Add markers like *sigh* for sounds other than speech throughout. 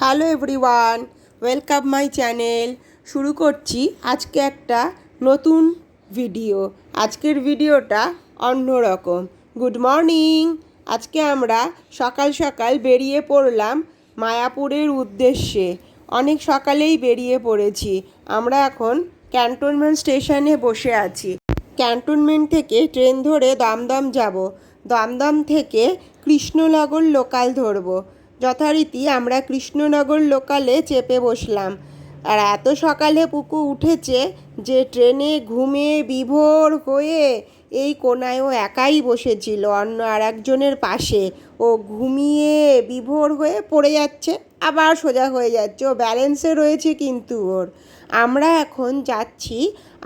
Hello everyone, welcome my channel. শুরু করছি আজকে একটা নতুন ভিডিও। আজকের ভিডিওটা অন্যরকম। Good morning. আজকে আমরা সকাল সকাল বেরিয়ে পড়লাম মায়াপুরের উদ্দেশ্যে। অনেক সকালেই বেরিয়ে পড়েছি। আমরা এখন ক্যান্টনমেন্ট স্টেশনে বসে আছি। ক্যান্টনমেন্ট থেকে ট্রেন ধরে দমদম যাব। দমদম থেকে কৃষ্ণনগর লোকাল ধরবো। যথারীতি আমরা কৃষ্ণনগর লোকালে চেপে বসলাম। আর এত সকালে পুকু উঠেছে যে ট্রেনে ঘুমে বিভোর হয়ে এই কোনায় ও একাই বসেছিল, অন্য আর একজনের পাশে। ও ঘুমিয়ে বিভোর হয়ে পড়ে যাচ্ছে, আবার সোজা হয়ে যাচ্ছে। ও ব্যালেন্সে রয়েছে কিন্তু ওর। আমরা এখন যাচ্ছি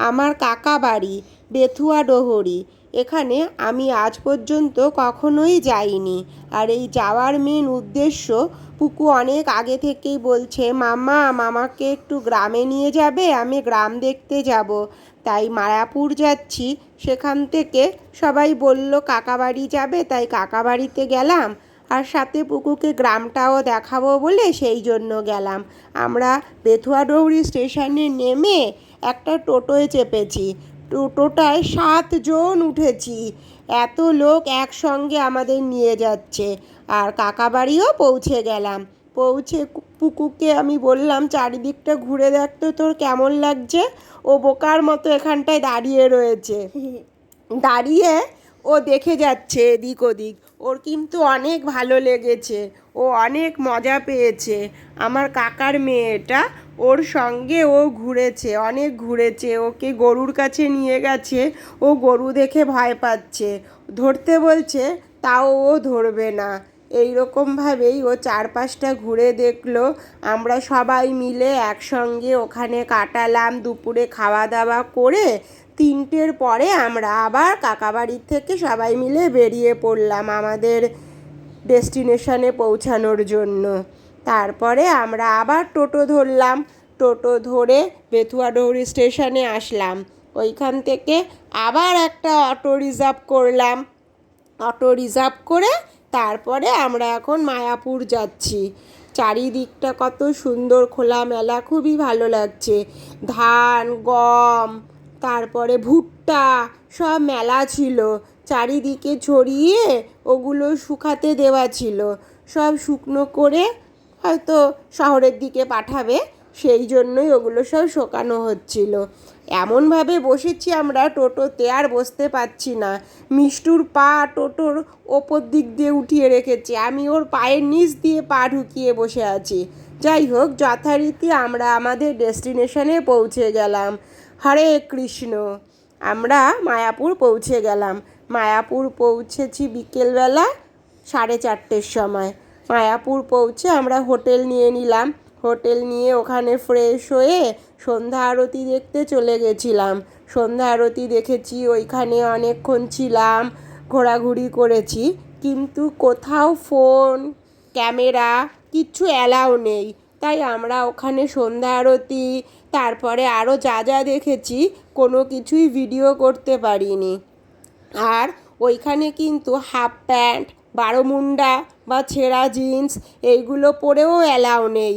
আমার কাকা বাড়ি বেথুয়া ডোহরি। এখানে আমি আজ পর্যন্ত কখনোই যাইনি। আর এই যাওয়ার মেন উদ্দেশ্য পুকু অনেক আগে থেকেই বলছে মামা মামাকে একটু গ্রামে নিয়ে যাবে, আমি গ্রাম দেখতে যাব। তাই মায়াপুর যাচ্ছি। সেখান থেকে সবাই বলল কাকা বাড়ি যাবে? তাই কাকা বাড়িতে গেলাম। আর সাথে পুকুকে গ্রামটাও দেখাবো বলে সেই জন্য গেলাম। আমরা বেথুয়া ডৌরি স্টেশনে নেমে একটা টোটোয় চেপেছি। টোটোটায় সাতজন উঠেছি। এত লোক একসঙ্গে আমাদের নিয়ে যাচ্ছে। আর কাকাবাড়িও পৌঁছে গেলাম। পৌঁছে পুকুকে আমি বললাম চারিদিকটা ঘুরে দেখতো তোর কেমন লাগছে? ও বোকার মতো এখানটায় দাঁড়িয়ে রয়েছে। *laughs* দাঁড়িয়ে ও দেখে যাচ্ছে এদিক ওদিক। ওর কিন্তু অনেক ভালো লেগেছে, ও অনেক মজা পেয়েছে। আমার কাকার মেয়েটা ওর সঙ্গে ও ঘুরেছে, অনেক ঘুরেছে, ওকে গরুর কাছে নিয়ে গেছে, ও গরু দেখে ভয় পাচ্ছে। ধরতে বলছে, তাও ও ধরবে না। এই রকমভাবেই ও চারপাশটা ঘুরে দেখল। আমরা সবাই মিলে একসঙ্গে ওখানে কাটালাম, দুপুরে খাওয়া দাওয়া করে তিনটের পরে আমরা আবার কাকাবাড়ির থেকে সবাই মিলে বেরিয়ে পড়লাম আমাদের ডেস্টিনেশনে পৌঁছানোর জন্য। তারপরে আমরা আবার টোটো ধরলাম। টোটো ধরে বেথুয়াডৌরি স্টেশনে আসলাম। ওইখান থেকে আবার একটা অটো রিজার্ভ করলাম। অটো রিজার্ভ করে তারপরে আমরা এখন মায়াপুর যাচ্ছি। চারিদিকটা কত সুন্দর খোলামেলা, খুবই ভালো লাগছে। ধান, গম তারপরে ভুট্টা, সব মেলা ছিল। চারিদিকে ছড়িয়ে ওগুলো শুকাতে দেওয়া ছিল। সব শুকনো করে হয়তো শহরের দিকে পাঠাবে, সেই জন্যই ওগুলো সব শোকানো হচ্ছিল। এমনভাবে বসেছি আমরা, টোটোতে আর বসতে পারছি না। মিষ্টুর পা টোটোর ওপর দিক দিয়ে উঠিয়ে রেখেছে। আমি ওর পায়ের নিচ দিয়ে পা ঢুকিয়ে বসে আছি। যাই হোক, যথারীতি আমরা আমাদের ডেস্টিনেশনে পৌঁছে গেলাম। হরে কৃষ্ণ। আমরা মায়াপুর পৌঁছে গেলাম। মায়াপুর পৌঁছেছি বিকেলবেলা সাড়ে চারটের সময়। মায়াপুর পৌঁছে আমরা হোটেল নিয়ে নিলাম। হোটেল নিয়ে ওখানে ফ্রেশ হয়ে সন্ধ্যা আরতি দেখতে চলে গেছিলাম। সন্ধ্যা আরতি দেখেছি, ওইখানে অনেকক্ষণ ছিলাম, ঘোরাঘুরি করেছি। কিন্তু কোথাও ফোন, ক্যামেরা কিচ্ছু অ্যালাউ নেই। তাই আমরা ওখানে সন্ধ্যা আরতি, তারপরে আরও যা যা দেখেছি, কোনো কিছুই ভিডিও করতে পারিনি। আর ওইখানে কিন্তু হাফ প্যান্ট বারোমুন্ডা বা ছেঁড়া জিন্স এইগুলো পরেও অ্যালাউ নেই।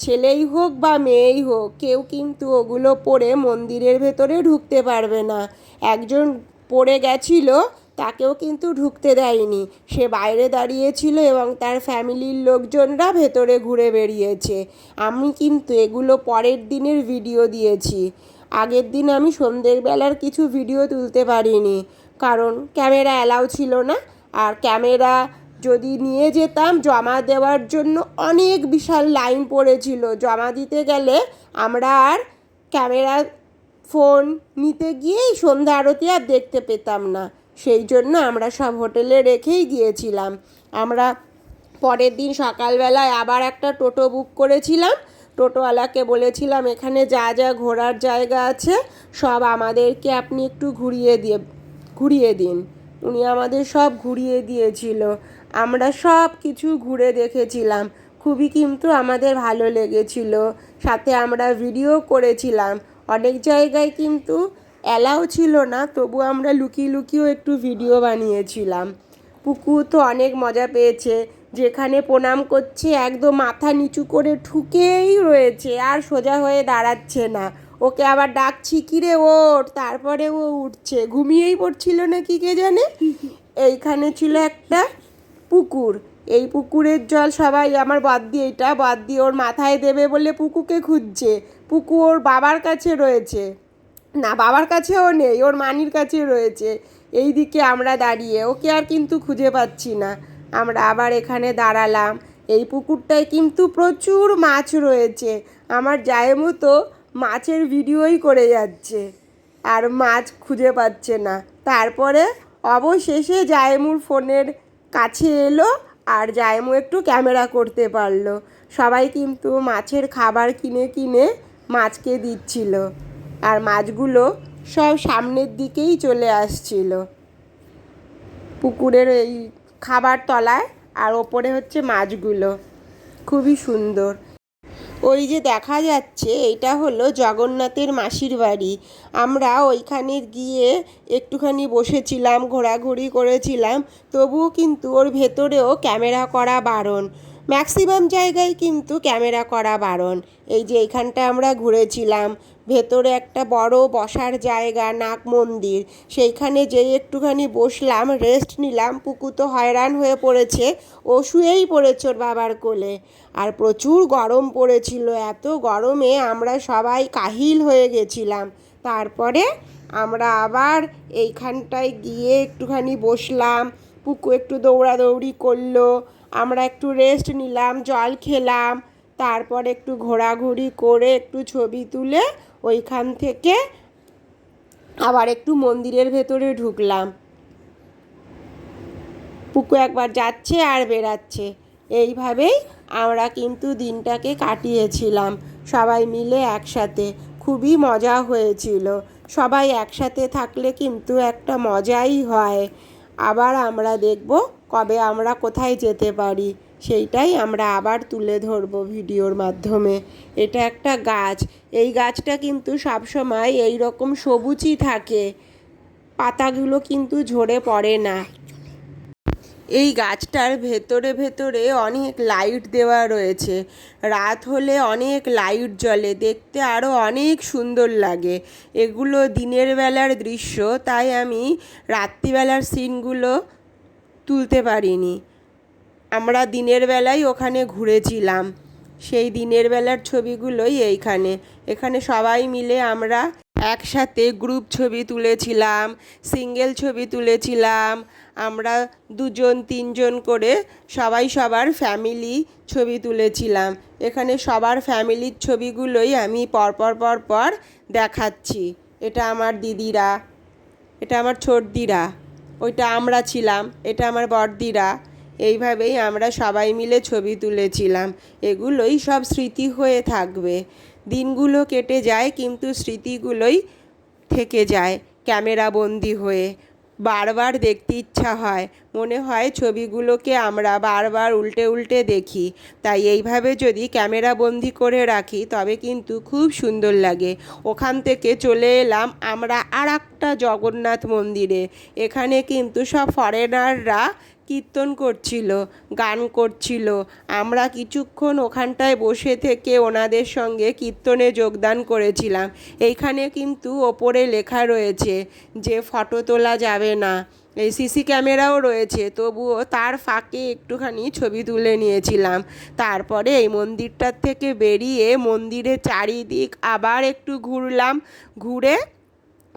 ছেলেই হোক বা মেয়েই হোক, কেউ কিন্তু ওগুলো পরে মন্দিরের ভেতরে ঢুকতে পারবে না। একজন পড়ে গেছিল তাকেও কিন্তু ঢুকতে দেয়নি। সে বাইরে দাঁড়িয়েছিল এবং তার ফ্যামিলির লোকজনরা ভেতরে ঘুরে বেরিয়েছে আমি কিন্তু এগুলো পরের দিনের ভিডিও দিয়েছি। আগের দিন আমি সন্ধ্যের বেলার কিছু ভিডিও তুলতে পারিনি। কারণ ক্যামেরা অ্যালাউ ছিল না। আর ক্যামেরা যদি নিয়ে যেতাম, জমা দেওয়ার জন্য অনেক বিশাল লাইন পড়েছিল। জমা দিতে গেলে আমরা আর ক্যামেরা ফোন নিতে গিয়েই সন্ধ্যা আরতি আর দেখতে পেতাম না। সেই জন্য আমরা সব হোটেলে রেখেই গিয়েছিলাম। আমরা পরের দিন সকালবেলায় আবার একটা টোটো বুক করেছিলাম। টোটোওয়ালাকে বলেছিলাম, এখানে যা যা ঘোরার জায়গা আছে, সব আমাদেরকে আপনি একটু ঘুরিয়ে দিয়ে, ঘুরিয়ে দিন। উনি আমাদের সব ঘুরিয়ে দিয়েছিল। আমরা সব কিছু ঘুরে দেখেছিলাম। খুবই কিন্তু আমাদের ভালো লেগেছিল। সাথে আমরা ভিডিও করেছিলাম। অনেক জায়গায় কিন্তু অ্যালাউ ছিল না, তবু আমরা লুকিয়ে লুকিয়েও একটু ভিডিও বানিয়েছিলাম। পুকু তো অনেক মজা পেয়েছে, যেখানে প্রণাম করছে একদম মাথা নিচু করে ঠুকেই রয়েছে, আর সোজা হয়ে দাঁড়াচ্ছে না। ওকে আবার ডাকছি, কিরে ওঠ! তারপরে ও উঠছে। ঘুমিয়েই পড়ছিল না কি কে জানে? এইখানে ছিল একটা পুকুর। এই পুকুরের জল সবাই, আমার বাদ দিয়ে এটা বাদ দিয়ে ওর মাথায় দেবে বলে পুকুকে খুঁজছে। পুকু ওর বাবার কাছে রয়েছে। না, বাবার কাছেও নেই, ওর মানির কাছে রয়েছে। এই দিকে আমরা দাঁড়িয়ে, ওকে আর কিন্তু খুঁজে পাচ্ছি না। আমরা আবার এখানে দাঁড়ালাম। এই পুকুরটায় কিন্তু প্রচুর মাছ রয়েছে। আমার যায় মতো মাছের ভিডিওই করে যাচ্ছে আর মাছ খুঁজে পাচ্ছে না। তারপরে অবশেষে জায়মুর ফোনের কাছে এলো আর জায়মু একটু ক্যামেরা করতে পারল। সবাই কিন্তু মাছের খাবার কিনে কিনে মাছকে দিচ্ছিল। আর মাছগুলো সব সামনের দিকেই চলে আসছিল। পুকুরের এই খাবার তলায় আর ওপরে হচ্ছে মাছগুলো। খুবই সুন্দর। ওই যে দেখা যাচ্ছে, এটা হলো জগন্নাথের মাসির বাড়ি। আমরা ওইখানে গিয়ে একটুখানি বসেছিলাম, ঘোরাঘুরি করেছিলাম, তবুও কিন্তু ওর ভেতরেও ক্যামেরা করা বারণ। ম্যাক্সিমাম জায়গায় কিন্তু ক্যামেরা করা বারণ। এই যে এইখানটা আমরা ঘুরেছিলাম ভেতরে একটা বড় বসার জায়গা, নাগ মন্দির। সেইখানে যেই একটুখানি বসলাম রেস্ট নিলাম। পুকু তো হয়রান হয়ে পড়েছে ও শুয়েই পড়েছে ওর বাবার কোলে। আর প্রচুর গরম পড়েছিল, এত গরমে আমরা সবাই কাহিল হয়ে গেছিলাম। তারপরে আমরা আবার এইখানটায় গিয়ে একটুখানি বসলাম, পুকু একটু দৌড়াদৌড়ি করল, আমরা একটু রেস্ট নিলাম, জল খেলাম, তারপর একটু ঘোরাঘুরি করে একটু ছবি তুলে ওইখান থেকে আবার একটু মন্দিরের ভেতরে ঢুকলাম। পুকু একবার যাচ্ছে আর বেরাচ্ছে এইভাবেই আমরা কিন্তু দিনটাকে কাটিয়েছিলাম। সবাই মিলে একসাথে। খুবই মজা হয়েছিল। সবাই একসাথে থাকলে কিন্তু একটা মজাই হয়। আবার আমরা দেখব কবে আমরা কোথায় যেতে পারি। সেইটাই আমরা আবার তুলে ধরবো ভিডিওর মাধ্যমে। এটা একটা গাছ। এই গাছটা কিন্তু সবসময় এই রকম সবুজই থাকে। পাতাগুলো কিন্তু ঝরে পড়ে না। এই গাছটার ভেতরে ভেতরে অনেক লাইট দেওয়া রয়েছে। রাত হলে অনেক লাইট জ্বলে, দেখতে আরও অনেক সুন্দর লাগে। এগুলো দিনের বেলার দৃশ্য, তাই আমি রাত্রিবেলার সিনগুলো তুলতে পারিনি। আমরা দিনের বেলায় ওখানে ঘুরেছিলাম। সেই দিনের বেলার ছবিগুলোই এইখানে। এখানে সবাই মিলে আমরা একসাথে গ্রুপ ছবি তুলেছিলাম সিঙ্গেল ছবি তুলেছিলাম। আমরা দুজন, তিনজন করে সবাই সবার ফ্যামিলি ছবি তুলেছিলাম। এখানে সবার ফ্যামিলির ছবিগুলোই আমি পরপর পরপর দেখাচ্ছি। এটা আমার দিদিরা, এটা আমার ছোটদিরা, ওইটা আমরা ছিলাম, এটা আমার বড়দিরা। এইভাবেই আমরা সবাই মিলে ছবি তুলেছিলাম। এগুলোই সব স্মৃতি হয়ে থাকবে। দিনগুলো কেটে যায়, কিন্তু স্মৃতিগুলোই থেকে যায় ক্যামেরা বন্দি হয়ে। বারবার দেখতে ইচ্ছা হয়। মনে হয় ছবিগুলোকে আমরা বারবার উল্টে উল্টে দেখি। তাই এইভাবে যদি ক্যামেরা বন্দি করে রাখি, তবে কিন্তু খুব সুন্দর লাগে। ওখান থেকে চলে এলাম আমরা আর একটা জগন্নাথ মন্দিরে। এখানে কিন্তু সব ফরেনাররা কীর্তন করছিল, গান করছিল। আমরা কিছুক্ষণ ওখানটায় বসে থেকে ওনাদের সঙ্গে কীর্তনে যোগদান করেছিলাম। এইখানে কিন্তু ওপরে লেখা রয়েছে যে, ফটো তোলা যাবে না। এই সিসি ক্যামেরাও রয়েছে, তবুও তার ফাঁকে একটুখানি ছবি তুলে নিয়েছিলাম। তারপরে এই মন্দিরটার থেকে বেরিয়ে মন্দিরের চারিদিক আবার একটু ঘুরলাম, ঘুরে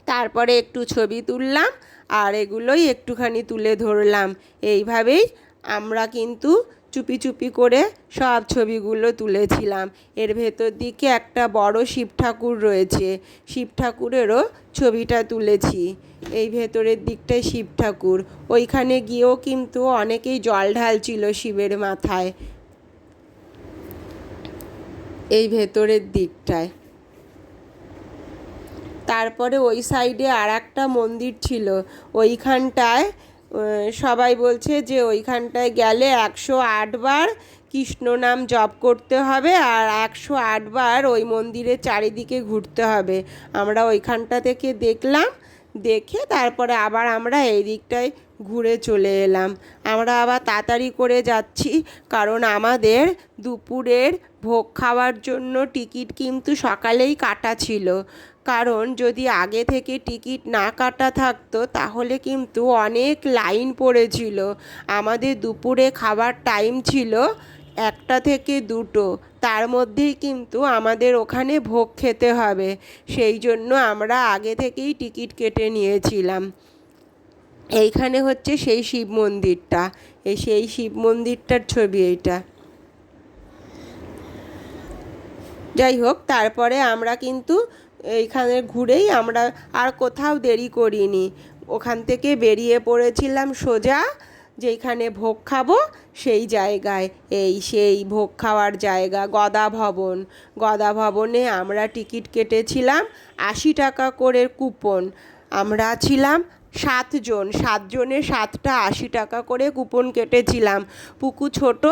তারপরে একটু ছবি তুললাম আর এগুলোই একটুখানি তুলে ধরলাম। এইভাবেই আমরা কিন্তু চুপি চুপি করে সব ছবিগুলো তুলেছিলাম। এর ভেতর দিকে একটা বড় শিব ঠাকুর রয়েছে। শিব ঠাকুরেরও ছবিটা তুলেছি। এই ভেতরের দিকটায় শিব ঠাকুর। ওইখানে গিয়েও কিন্তু অনেকেই জল ঢালছিল শিবের মাথায়। এই ভেতরের দিকটায়। তারপরে ওই সাইডে আর একটা মন্দির ছিল। ওইখানটায় সবাই বলছে যে ওইখানটায় গেলে একশো আটবার কৃষ্ণ নাম জপ করতে হবে আর একশো আটবার ওই মন্দিরের চারিদিকে ঘুরতে হবে। আমরা ওইখানটা থেকে দেখলাম, দেখে তারপরে আবার আমরা এই দিকটায় ঘুরে চলে এলাম। আমরা আবার তাড়াতাড়ি করে যাচ্ছি, কারণ আমাদের দুপুরের ভোগ খাওয়ার জন্য টিকিট কিন্তু সকালেই কাটা ছিল। কারণ যদি আগে থেকে টিকিট না কাটা থাকতো, তাহলে কিন্তু অনেক লাইন পড়েছিল। আমাদের দুপুরে খাবার টাইম ছিল একটা থেকে দুটো। তার মধ্যেই কিন্তু আমাদের ওখানে ভোগ খেতে হবে। সেই জন্য আমরা আগে থেকেই টিকিট কেটে নিয়েছিলাম। এইখানে হচ্ছে সেই শিব মন্দিরটা। এই সেই শিব মন্দিরটার ছবি এইটা। যাই হোক, তারপরে আমরা কিন্তু এইখানে ঘুরেই আমরা আর কোথাও দেরি করিনি। ওখান থেকে বেরিয়ে পড়েছিলাম সোজা, যেইখানে ভোগ খাব সেই জায়গায়। এই সেই ভোগ খাওয়ার জায়গা, গদা ভবন। গদা ভবনে আমরা টিকিট কেটেছিলাম আশি টাকা করে কুপন। আমরা ছিলাম সাতজন সাতজনে সাতটা আশি টাকা করে কুপন কেটেছিলাম। পুকু ছোট,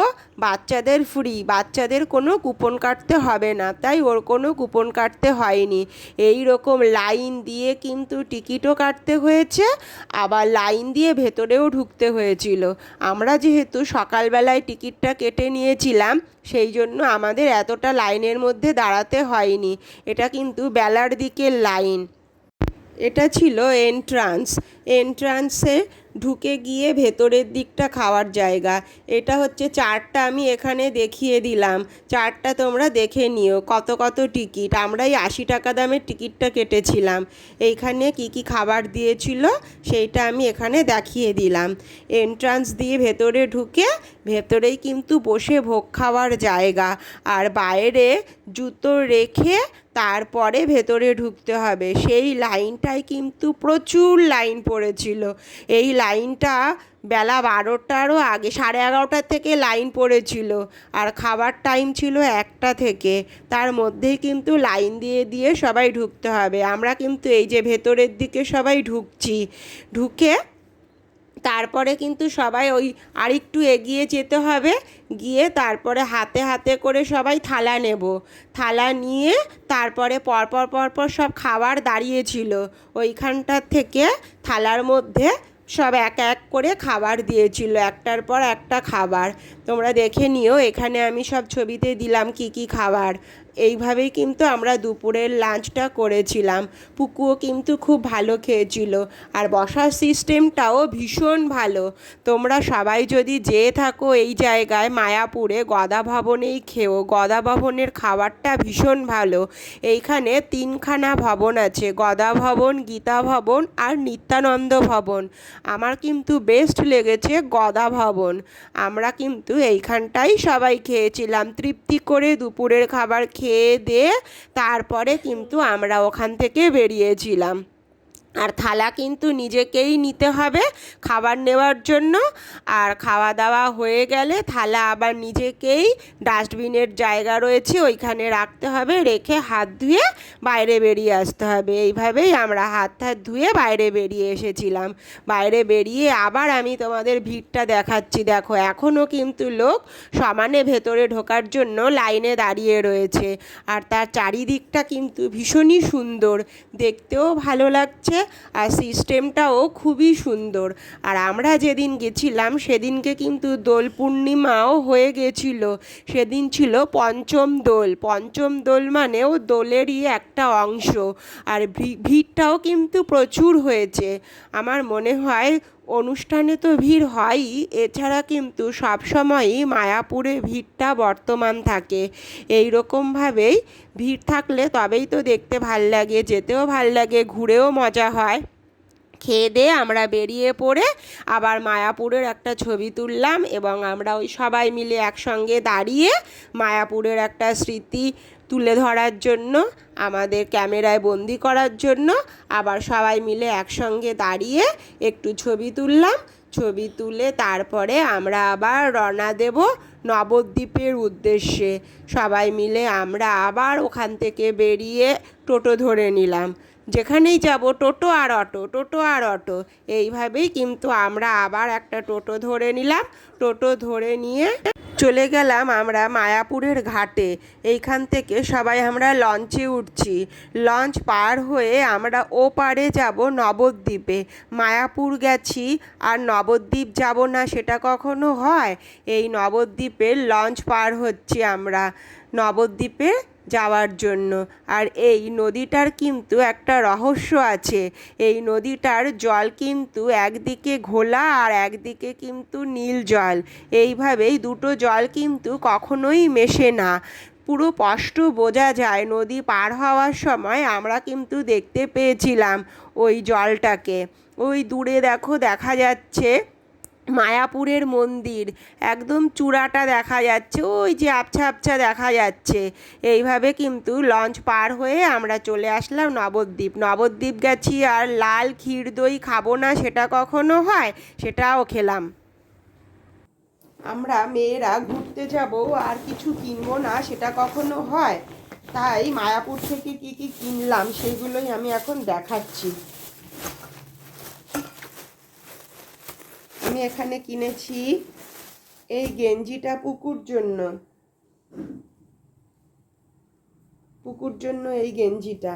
বাচ্চাদের ফ্রি বাচ্চাদের কোনো কুপন কাটতে হবে না, তাই ওর কোনো কুপন কাটতে হয়নি। এই রকম লাইন দিয়ে কিন্তু টিকিটও কাটতে হয়েছে, আবার লাইন দিয়ে ভেতরেও ঢুকতে হয়েছিল। আমরা যেহেতু সকালবেলায় টিকিটটা কেটে নিয়েছিলাম, সেই জন্য আমাদের এতটা লাইনের মধ্যে দাঁড়াতে হয়নি। এটা কিন্তু বেলার দিকের লাইন। এটা ছিল এন্ট্রান্স এন্ট্রান্সে ঢুকে গিয়ে ভেতরের দিকটা খাওয়ার জায়গা। এটা হচ্ছে চারটা আমি এখানে দেখিয়ে দিলাম। চারটা তোমরা দেখে নিও। কত কত টিকিট? আমরা এই আশি টাকা দামের টিকিটটা কেটেছিলাম। এইখানে কি কি খাবার দিয়েছিল সেইটা আমি এখানে দেখিয়ে দিলাম। এন্ট্রান্স দিয়ে ভেতরে ঢুকে ভেতরেই কিন্তু বসে ভোগ খাওয়ার জায়গা। আর বাইরে জুতো রেখে তারপরে ভেতরে ঢুকতে হবে। সেই লাইনটায় কিন্তু প্রচুর লাইন পড়েছিল। এই লাইনটা বেলা বারোটারও আগে, সাড়ে এগারোটার থেকে লাইন পড়েছিল। আর খাবার টাইম ছিল একটা থেকে। তার মধ্যেই কিন্তু লাইন দিয়ে দিয়ে সবাই ঢুকতে হবে। আমরা কিন্তু এই যে ভেতরের দিকে সবাই ঢুকছি। ঢুকে তারপরে কিন্তু সবাই ওই আরেকটু এগিয়ে যেতে হবে। গিয়ে তারপরে হাতে হাতে করে সবাই থালা নেব। থালা নিয়ে তারপরে পরপর পরপর সব খাবার দাঁড়িয়েছিল ওইখানটার থেকে থালার মধ্যে সব এক এক করে খাবার দিয়েছিল। একটার পর একটা খাবার। তোমরা দেখে নিও, এখানে আমি সব ছবিতে দিলাম কি কি খাবার। এইভাবেই কিন্তু আমরা দুপুরের লাঞ্চটা করেছিলাম। পুকুও কিন্তু খুব ভালো খেয়েছিল। আর বসার সিস্টেমটাও ভীষণ ভালো। তোমরা সবাই যদি যেয়ে থাকো এই জায়গায়, মায়াপুরে, গদা ভবনেই খেও। গদা ভবনের খাবারটা ভীষণ ভালো। এইখানে তিনখানা ভবন আছে। গদা ভবন, গীতা ভবন আর নিত্যানন্দ ভবন। আমার কিন্তু বেস্ট লেগেছে গদা ভবন। আমরা কিন্তু এইখানটাই সবাই খেয়েছিলাম। তৃপ্তি করে দুপুরের খাবার খেয়ে দিয়ে তারপরে কিন্তু আমরা ওখান থেকে বেরিয়েছিলাম। আর থালা কিন্তু নিজেকেই নিতে হবে খাবার নেওয়ার জন্য। আর খাওয়া দাওয়া হয়ে গেলে থালা আবার নিজেকেই ডাস্টবিনের জায়গা রয়েছে, ওইখানে রাখতে হবে, রেখে হাত ধুয়ে বাইরে বেরিয়ে আসতে হবে। এইভাবেই আমরা হাত হাত ধুয়ে বাইরে বেরিয়ে এসেছিলাম। বাইরে বেরিয়ে আবার আমি তোমাদের ভিড়টা দেখাচ্ছি। দেখো, এখনও কিন্তু লোক সমানে ভেতরে ঢোকার জন্য লাইনে দাঁড়িয়ে রয়েছে। আর তার চারিদিকটা কিন্তু ভীষণই সুন্দর। দেখতেও ভালো লাগছে। আর সিস্টেমটাও খুবই সুন্দর। আর আমরা যেদিন গেছিলাম, সেদিনকে কিন্তু দোল পূর্ণিমাও হয়ে গেছিল। সেদিন ছিল পঞ্চম দোল। পঞ্চম দোল মানেও দোলেরই একটা অংশ। আর ভিড়টাও কিন্তু প্রচুর হয়েছে। আমার মনে হয় অনুষ্ঠানে তো ভিড় হয়ই, এছাড়া কিন্তু সবসময়ই মায়াপুরে ভিড়টা বর্তমান থাকে। এই রকমভাবেই ভিড় থাকলে তবেই তো দেখতে ভালো লাগে, যেতেও ভালো লাগে, ঘুরেও মজা হয়। খেয়ে দিয়ে আমরা বেরিয়ে পড়ে আবার মায়াপুরের একটা ছবি তুললাম এবং আমরা ওই সবাই মিলে একসঙ্গে দাঁড়িয়ে মায়াপুরের একটা স্মৃতি তুলে ধরার জন্য, আমাদের ক্যামেরায় বন্দি করার জন্য আবার সবাই মিলে একসঙ্গে দাঁড়িয়ে একটু ছবি তুললাম। ছবি তুলে তারপরে আমরা আবার রওনা দেব নবদ্বীপের উদ্দেশ্যে। সবাই মিলে আমরা আবার ওখান থেকে বেরিয়ে টোটো ধরে নিলাম। যেখানেই যাব টোটো আর অটো, টোটো আর অটো। এইভাবেই কিন্তু আমরা আবার একটা টোটো ধরে নিলাম। টোটো ধরে নিয়ে চলে গেলাম আমরা মায়াপুরের ঘাটে। এইখান থেকে সবাই আমরা লঞ্চে উঠছি। লঞ্চ পার হয়ে আমরা ও পারে যাব নবদ্বীপে। মায়াপুর গেছি, আর নবদ্বীপ যাব না সেটা কখনো হয়? এই নবদ্বীপের লঞ্চ পার হচ্ছি আমরা। নবদ্বীপে যাওয়ার জন্য। আর এই নদীটার কিন্তু একটা রহস্য আছে। এই নদীটার জল কিন্তু একদিকে ঘোলা আর একদিকে কিন্তু নীল জল। এইভাবেই দুটো জল কিন্তু কখনোই মেশে না। পুরো স্পষ্ট বোঝা যায় নদী পার হওয়ার সময় আমরা কিন্তু দেখতে পেয়েছিলাম ওই জলটাকে। ওই দূরে দেখো দেখা যাচ্ছে মায়াপুরের মন্দির। একদম চূড়াটা দেখা যাচ্ছে, ওই যে আবছা আবছা দেখা যাচ্ছে। এইভাবে কিন্তু লঞ্চ পার হয়ে আমরা চলে আসলাম নবদ্বীপ। নবদ্বীপ গেছি আর লাল ক্ষীর দই খাব না সেটা কখনো হয়, সেটাও খেলাম। আমরা মেয়েরা ঘুরতে যাব, আর কিছু কিনবো না সেটা কখনো হয়। তাই মায়াপুর থেকে কি কি কিনলাম সেগুলোই আমি এখন দেখাচ্ছি। আমি এখানে কিনেছি এই গেঞ্জিটা পুকুর জন্য। পুকুর জন্য এই গেঞ্জিটা।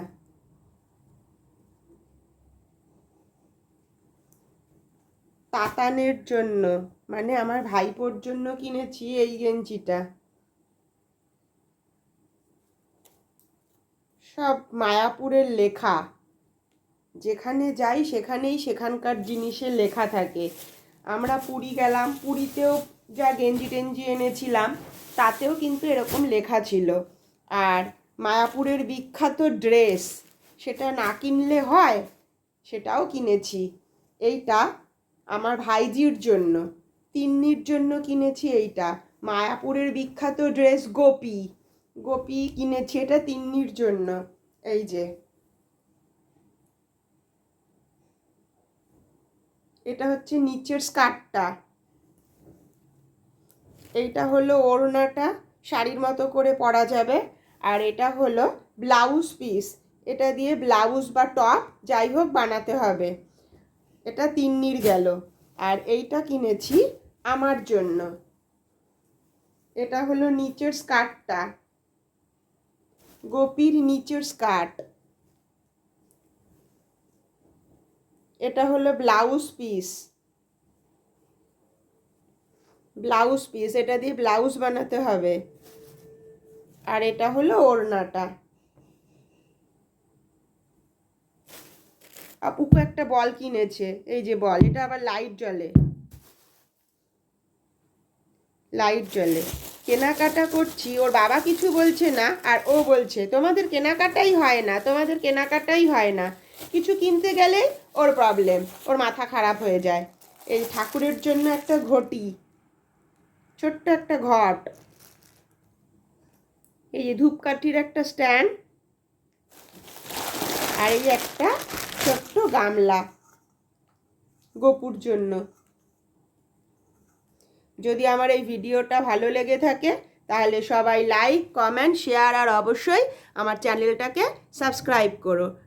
তাতানের জন্য। মানে আমার ভাইপোর জন্য কিনেছি এই গেঞ্জিটা। সব মায়াপুরের লেখা। যেখানে যাই সেখানেই সেখানকার জিনিসের লেখা থাকে। আমরা পুরী গেলাম। পুরীতেও যা গেঞ্জি টেঞ্জি এনেছিলাম, তাতেও কিন্তু এরকম লেখা ছিল। আর মায়াপুরের বিখ্যাত ড্রেস, সেটা না কিনলে হয়, সেটাও কিনেছি। এইটা আমার ভাইজির জন্য, তিন্নির জন্য কিনেছি এইটা। মায়াপুরের বিখ্যাত ড্রেস গোপী। গোপী কিনেছি, এটা তিন্নির জন্য। এই যে এটা হচ্ছে নিচের স্কার্টটা। এইটা হলো ওড়নাটা, শাড়ির মতো করে পরা যাবে। আর এটা হলো ব্লাউজ পিস। এটা দিয়ে ব্লাউজ বা টপ যাই হোক বানাতে হবে। এটা তিন্নির গেল। আর এইটা কিনেছি আমার জন্য। এটা হলো নিচের স্কার্টটা। গোপীর নিচের স্কার্ট। এটা হলো ব্লাউজ পিস। ব্লাউজ পিস, এটা দিয়ে ব্লাউজ বানাতে হবে। আর এটা হলো ওড়নাটা। আপুকু একটা বল কিনেছে, এই যে বল, এটা আবার লাইট জ্বলে। লাইট জ্বলে। কেনাকাটা করছি, ওর বাবা কিছু বলছে না, আর ও বলছে, তোমাদের কেনাকাটাই হয় না, তোমাদের কেনাকাটাই হয় না। কিছু কিনতে গেলে ওর প্রবলেম ওর মাথা খারাপ হয়ে যায়। এই ঠাকুরের জন্য একটা ঘটি, ছোট্ট একটা ঘট। এই যে ধূপকাঠির একটা স্ট্যান্ড আর এই একটা ছোট্ট গামলা গোপুর জন্য। যদি আমার এই ভিডিওটা ভালো লেগে থাকে, তাহলে সবাই লাইক কমেন্ট শেয়ার আর অবশ্যই আমার চ্যানেলটাকে সাবস্ক্রাইব করো।